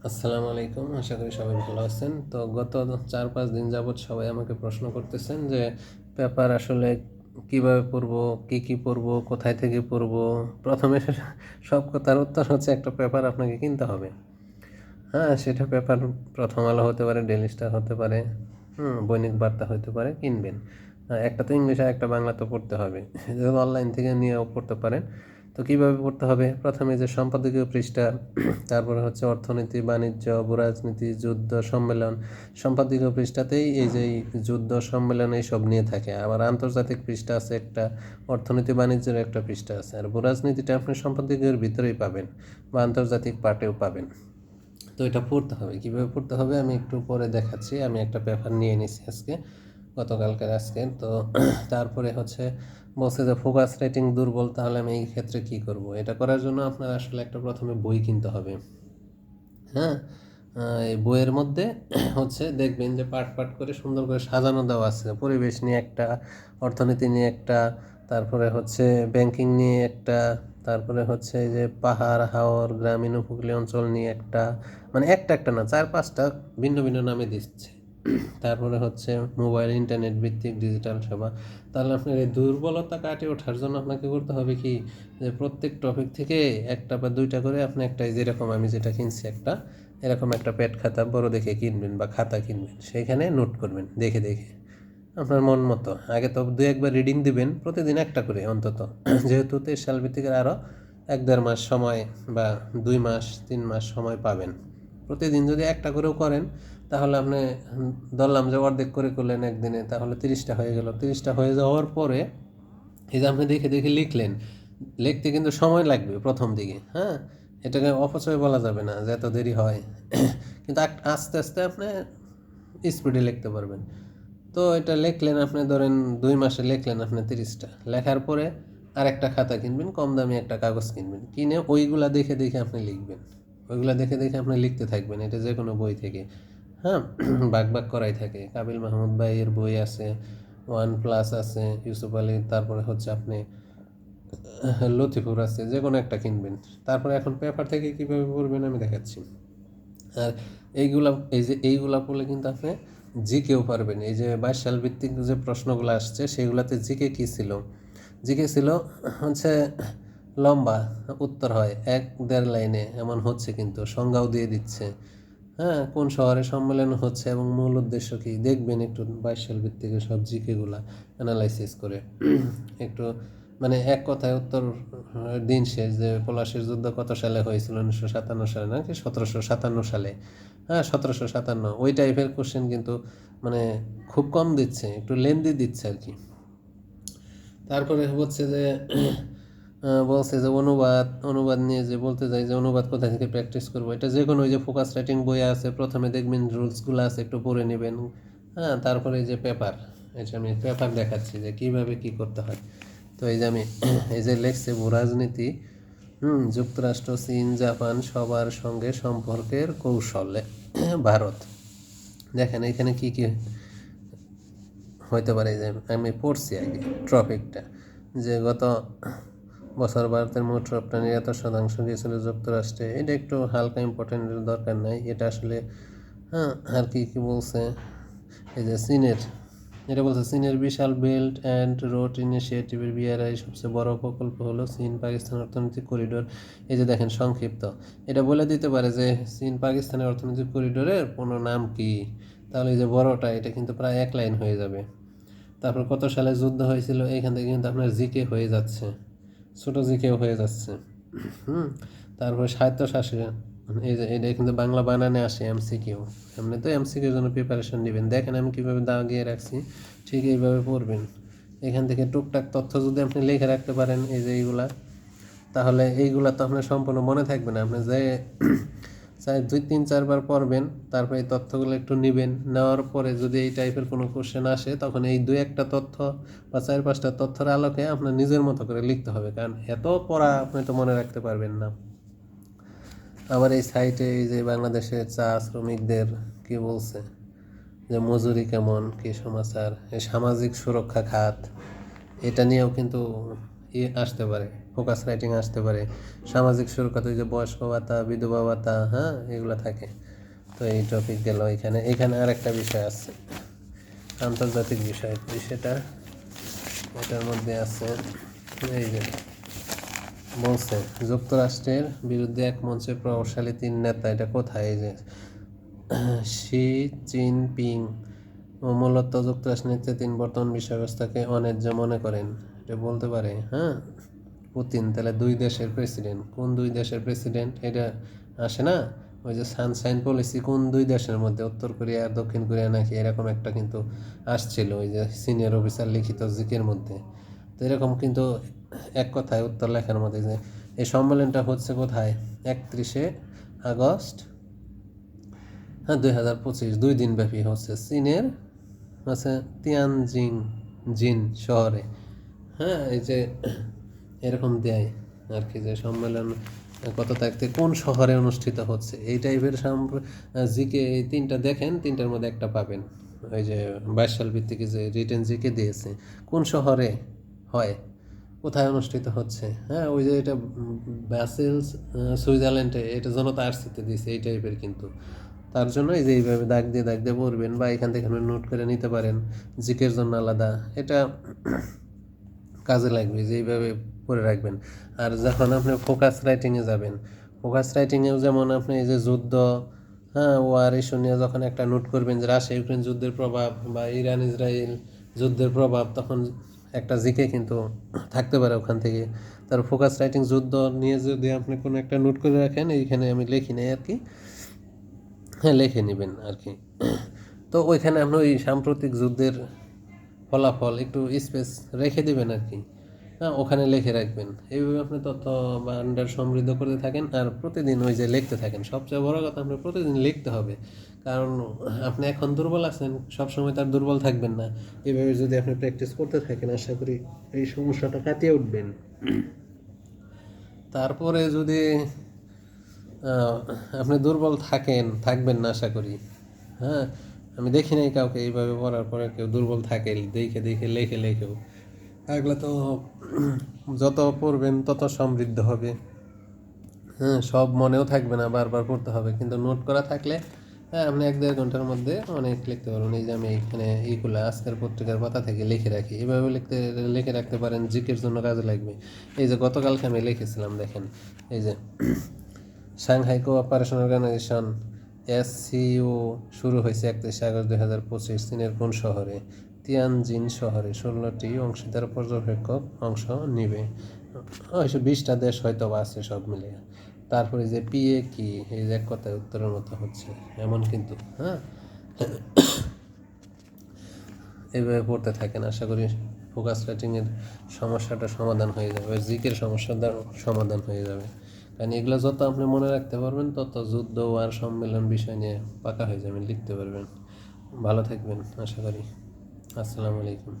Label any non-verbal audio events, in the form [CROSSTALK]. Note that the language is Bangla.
আসসালামু আলাইকুম আশা করি সবাই ভালো আছেন। তো গত চার পাঁচ দিন যাবৎ সবাই আমাকে প্রশ্ন করতেছেন যে পেপার আসলে কীভাবে পড়ব কি কি পড়ব কোথায় থেকে পড়ব? প্রথমে [LAUGHS] সব কথার উত্তর হচ্ছে একটা পেপার আপনাকে কিনতে হবে। হ্যাঁ সেটা পেপার প্রথম আলো হতে পারে ডেলি স্টার হতে পারে হুম বৈনিক বার্তা হতে পারে কিনবেন। হ্যাঁ, একটা তো ইংলিশ আর একটা বাংলা তো পড়তে হবে। অনলাইন থেকে নিয়েও পড়তে পারেন। তো কীভাবে পড়তে হবে? প্রথমে যে সম্পাদকীয় পৃষ্ঠা, তারপরে হচ্ছে অর্থনীতি, বাণিজ্য, ভূরাজনীতি, যুদ্ধ, সম্মেলন। সম্পাদকীয় পৃষ্ঠাতেই এই যে যুদ্ধ, সম্মেলন এইসব নিয়ে থাকে। আবার আন্তর্জাতিক পৃষ্ঠা আছে একটা, অর্থনীতি, বাণিজ্যের একটা পৃষ্ঠা আছে। আর ভূরাজনীতিটা আপনি সম্পাদকীয়ের ভিতরেই পাবেন বা আন্তর্জাতিক পার্টেও পাবেন। তো এটা পড়তে হবে। কীভাবে পড়তে হবে আমি একটু পরে দেখাচ্ছি। আমি একটা পেপার নিয়ে নিছি আজকে। গতকালকের আজকে। তো তারপরে হচ্ছে বলছে যে, ফোকাস রেটিং দুর্বল, তাহলে আমি এই ক্ষেত্রে কি করব? এটা করার জন্য আপনার আসলে একটা প্রথমে বই কিনতে হবে। হ্যাঁ? এই বইয়ের মধ্যে হচ্ছে দেখবেন যে পাট পাট করে সুন্দর করে সাজানো দেওয়া আছে। পরিবেশ নিয়ে একটা, অর্থনীতি নিয়ে একটা, তারপরে হচ্ছে ব্যাংকিং নিয়ে একটা, তারপরে হচ্ছে যে পাহাড়, হাওর, গ্রামীণ, উপকূলীয় অঞ্চল নিয়ে একটা মানে একটা একটা না, চার পাঁচটা ভিন্ন ভিন্ন নামে দিচ্ছে। তারপরে হচ্ছে মোবাইল ইন্টারনেট ভিত্তিক ডিজিটাল সেবা। তাহলে আপনার এই দুর্বলতা কাটিয়ে ওঠার জন্য আপনাকে করতে হবে কি? যে প্রত্যেক টপিক থেকে একটা বা দুইটা করে আপনি একটা যেরকম আমি যেটা কিনছি একটা, এরকম একটা পেট খাতা বড় দেখে কিনবেন বা খাতা কিনবেন, সেইখানে নোট করবেন, দেখে দেখে। আপনার মন মতো। আগে তো দু একবার রিডিং দিবেন, প্রতিদিন একটা করে অন্তত। যেহেতু তেইশ সাল ভিত্তিকের আরও এক দেড় মাস সময় বা দুই মাস, তিন মাস সময় পাবেন। প্রতিদিন যদি একটা করেও করেন তাহলে আপনি ধরলাম যে অর্ধেক করে করলেন একদিনে, তাহলে তিরিশটা হয়ে গেল। তিরিশটা হয়ে যাওয়ার পরে এই যে আপনি দেখে দেখে লিখলেন, লিখতে কিন্তু সময় লাগবে প্রথম দিকে হ্যাঁ? এটাকে অপচয় বলা যাবে না, যে এত দেরি হয়। কিন্তু আস্তে আস্তে আপনি স্পিডে লিখতে পারবেন। তো এটা লিখলেন আপনি, ধরেন দুই মাসে লিখলেন আপনি তিরিশটা। লেখার পরে আরেকটা খাতা কিনবেন, কম দামি একটা কাগজ কিনবেন। কিনে ওইগুলা দেখে দেখে আপনি লিখবেন। ওইগুলা দেখে দেখে আপনি লিখতে থাকবেন, এটা যে কোনো বই থেকে। হ্যাঁ [CLEARS THROAT] বাক বাক করাই থাকে। কাবিল মাহমুদ ভাইয়ের বই আছে, ওয়ান প্লাস আছে, ইউসুফ আলী, তারপরে হচ্ছে আপনি লতিফুর আছে যে কোনো একটা কিনবেন। তারপরে এখন পেপার থেকে কীভাবে পড়বেন আমি দেখাচ্ছি। আর এইগুলা, এই যে এইগুলা পড়লে কিন্তু আপনি জিকেও পারবেন। এই যে বাইশ সাল ভিত্তিক যে প্রশ্নগুলো আসছে, সেগুলাতে জিকে কী ছিল? জিকে ছিল হচ্ছে লম্বা উত্তর হয়, এক দেড় লাইনে, এমন হচ্ছে কিন্তু, সংজ্ঞাও দিয়ে দিচ্ছে। হ্যাঁ কোন শহরে সম্মেলন হচ্ছে এবং মূল উদ্দেশ্য কি? দেখবেন একটু বাইশ সাল ভিত্তিক সব জিকেগুলা অ্যানালাইসিস করে। একটু মানে এক কথায় উত্তর দিন শেষ যে পলাশের যুদ্ধ কত সালে হয়েছিল? উনিশশো সাতান্ন সালে নাকি সতেরোশো সাতান্ন সালে। হ্যাঁ সতেরোশো সাতান্ন। ওই টাইপের কোশ্চেন কিন্তু মানে খুব কম দিচ্ছে, একটু লেন্দি দিচ্ছে আর কি। তারপরে হচ্ছে যে বলছে যে অনুবাদ অনুবাদ নিয়ে যে বলতে চাই যে অনুবাদ কোথায় থেকে প্র্যাকটিস করব? এটা যে কোনো ওই যে ফোকাস রাইটিং বই আছে, প্রথমে দেখবেন রুলসগুলো আছে, একটু পড়ে নেবেন। হ্যাঁ তারপরে এই যে পেপার এটা আমি পেপার দেখাচ্ছি যে কীভাবে কী করতে হয়। তো এই যে আমি, এই যে লেখছে ভূরাজনীতি হুম, যুক্তরাষ্ট্র, চীন, জাপান, সবার সঙ্গে সম্পর্কের কৌশলে, ভারত। দেখেন এখানে কি কি হইতে পারে যে আমি পড়ছি আগে ট্রপিকটা যে গত বছর ভারতের মোট রপ্তানির এত শতাংশ গিয়েছিল যুক্তরাষ্ট্রে। এটা একটু হালকা ইম্পর্টেন্টের দরকার নাই। এটা আসলে হ্যাঁ আর কি কি বলছে? এই যে চীনের, এটা বলছে চীনের বিশাল বেল্ট অ্যান্ড রোড ইনিশিয়েটিভের বিআরআই সবচেয়ে বড় প্রকল্প হলো চীন পাকিস্তান অর্থনৈতিক করিডোর এই যে দেখেন সংক্ষিপ্ত। এটা বলে দিতে পারে যে চীন পাকিস্তানের অর্থনৈতিক করিডোরের কোনো নাম কি? তাহলে এই যে বড়টা, এটা কিন্তু প্রায় এক লাইন হয়ে যাবে। তারপর কত সালে যুদ্ধ হয়েছিল? এখান থেকে কিন্তু আপনার জিকে হয়ে যাচ্ছে। ছোট জিকেও হয়ে যাচ্ছে। হুম। তারপর সাহিত্য শাসন এই যে এটা কিন্তু বাংলা বানানে আসে এমসিকিউ। এমনি তো এমসিকিউর জন্য প্রিপারেশন নেবেন। দেখেন আমি কীভাবে দাগিয়ে রাখছি ঠিক এইভাবে পড়বেন। এখান থেকে টুকটাক তথ্য যদি আপনি লিখে রাখতে পারেন এই যে এইগুলা তাহলে এইগুলা তো আপনার সম্পূর্ণ মনে থাকবে না। আপনি যে চাই দুই, তিন, চারবার পড়বেন, তারপরে এই তথ্যগুলো একটু নেবেন। নেওয়ার পরে যদি এই টাইপের কোনো কোশ্চেন আসে, তখন এই দুই, একটা তথ্য বা চার, পাঁচটা তথ্যের আলোকে আপনার নিজের মতো করে লিখতে হবে, কারণ এত পড়া আপনি তো মনে রাখতে পারবেন না। আবার এই সাইটে এই যে বাংলাদেশের চা শ্রমিকদের কি বলছে? যে মজুরি কেমন, কী সমাচার সামাজিক সুরক্ষা খাত, এটা নিয়েও কিন্তু ই আসতে পারে ফোকাস রাইটিং আসতে পারে, সামাজিক সুরক্ষা, তো যে বয়স্ক ভাতা, বিধবা ভাতা হ্যাঁ এগুলো থাকে। তো এই টপিক গেল এখানে। এখানে আরেকটা বিষয় আছে, আন্তর্জাতিক বিষয় বিষয়টা এটার মধ্যে আছে, এই যে বলছে, যুক্তরাষ্ট্রের বিরুদ্ধে এক মঞ্চে প্রভাবশালী তিন নেতা, এটা কোথায়? এই যে শি জিনপিং মূলত যুক্তরাষ্ট্রের নেতৃত্বে তিন বর্তমান বিশ্ব ব্যবস্থাকে অন্যায্য মনে করেন। এটা বলতে পারে হ্যাঁ? পুতিন, তাহলে দুই দেশের প্রেসিডেন্ট কোন দুই দেশের প্রেসিডেন্ট এটা আসে না? ওই যে সানশাইন পলিসি কোন দুই দেশের মধ্যে? উত্তর কোরিয়া আর দক্ষিণ কোরিয়া নাকি? এরকম একটা কিন্তু আসছিল ওই যে সিনিয়র অফিসার লিখিত জিকের মধ্যে। তো এরকম কিন্তু এক কথায় উত্তর লেখার মধ্যে যে এই সম্মেলনটা হচ্ছে কোথায়? একত্রিশে আগস্ট হ্যাঁ দুই হাজার পঁচিশ। দুই দিন ব্যাপী হচ্ছে চীনের হচ্ছে তিয়ানজিং জিন শহরে। হ্যাঁ এই যে এরকম দেয় আর কি যে সম্মেলন কত তারিখ কোন শহরে অনুষ্ঠিত হচ্ছে, এই টাইপের জিকে এই তিনটা দেখেন, তিনটার মধ্যে একটা পাবেন। ওই যে বাইশ সাল ভিত্তিকে যে রিটেন জিকে দিয়েছে, কোন শহরে হয়, কোথায় অনুষ্ঠিত হচ্ছে হ্যাঁ ওই যে এটা ব্যাসেলস সুইজারল্যান্ডে এটা জনতা আর্সিতে দিয়েছে, এই টাইপের কিন্তু। তার জন্য এই যে এইভাবে দাগ দিয়ে দাগ দিয়ে পড়বেন বা এখান থেকে নোট করে নিতে পারেন, জিকের জন্য আলাদা। এটা কাজে লাগবে, যে এইভাবে পড়ে রাখবেন। আর যখন আপনি ফোকাস রাইটিংয়ে যাবেন ফোকাস রাইটিংয়েও যেমন আপনি এই যে যুদ্ধ হ্যাঁ ওয়ার ইস্যু নিয়ে যখন একটা নোট করবেন যে রাশিয়া ইউক্রেন যুদ্ধের প্রভাব বা ইরান ইসরায়েল যুদ্ধের প্রভাব, তখন একটা জিকে কিন্তু থাকতে পারে ওখান থেকে। তার ফোকাস রাইটিং যুদ্ধ নিয়ে যদি আপনি কোনো একটা নোট করে রাখেন, এইখানে আমি লিখি নাই আর কি। হ্যাঁ লিখে নেবেন আর কি। তো ওইখানে আপনি ওই সাম্প্রতিক যুদ্ধের ফলাফল একটু স্পেস রেখে দেবেন আর কি। হ্যাঁ ওখানে লিখে রাখবেন। এইভাবে আপনি তথ্য ভান্ডার সমৃদ্ধ করতে থাকেন আর প্রতিদিন ওই যে লিখতে থাকেন। সবচেয়ে বড় কথা আপনি প্রতিদিন লিখতে হবে। কারণ আপনি এখন দুর্বল আছেন, সবসময় তার দুর্বল থাকবেন না। এভাবে যদি আপনি প্র্যাকটিস করতে থাকেন, আশা করি এই সমস্যাটা কাটিয়ে উঠবেন। তারপরে যদি আপনি দুর্বল থাকেন, থাকবেন না, আশা করি। হ্যাঁ আমি দেখি নাই কাউকে, এইভাবে পড়ার পরে কেউ দুর্বল থাকে, দেখে দেখে, লেখে লেখেও। এগুলো তো যত পড়বেন তত সমৃদ্ধ হবে। হ্যাঁ সব মনেও থাকবে না, বারবার পড়তে হবে। কিন্তু নোট করা থাকলে হ্যাঁ আপনি এক দেড় ঘণ্টার মধ্যে অনেক লিখতে পারবেন। এই যে আমি এখানে এইগুলো আজকের পত্রিকার পাতা থেকে লিখে রাখি। এভাবে লিখতে, লিখে রাখতে পারেন, জিকের জন্য কাজে লাগবে। এই যে গতকালকে আমি লিখেছিলাম, দেখেন, এই যে সাংহাই কোঅপারেশন অর্গানাইজেশন এসসিও শুরু হয়েছে একত্রিশে আগস্ট দুই হাজার পঁচিশ চীনের কোন শহরে? তিয়ানজিন শহরে। ষোলোটি অংশীদার পর্যবেক্ষক অংশ নিবে। হয়তো বিশটা দেশ হয়তো বা আছে সব মিলে তারপরে যে পিএ কি? এই যে এক কথায় উত্তরের মতো হচ্ছে। এমন কিন্তু হ্যাঁ? এইভাবে পড়তে থাকেন। আশা করি ফোকাস রাইটিংয়ের সমস্যাটা সমাধান হয়ে যাবে। জিকের সমস্যাটার সমাধান হয়ে যাবে। কারণ এগুলো যত আপনি মনে রাখতে পারবেন, তত যুদ্ধ আর সম্মেলন বিষয় নিয়ে পাকা হয়ে যাবেন, লিখতে পারবেন। ভালো থাকবেন, আশা করি। আসসালামু আলাইকুম।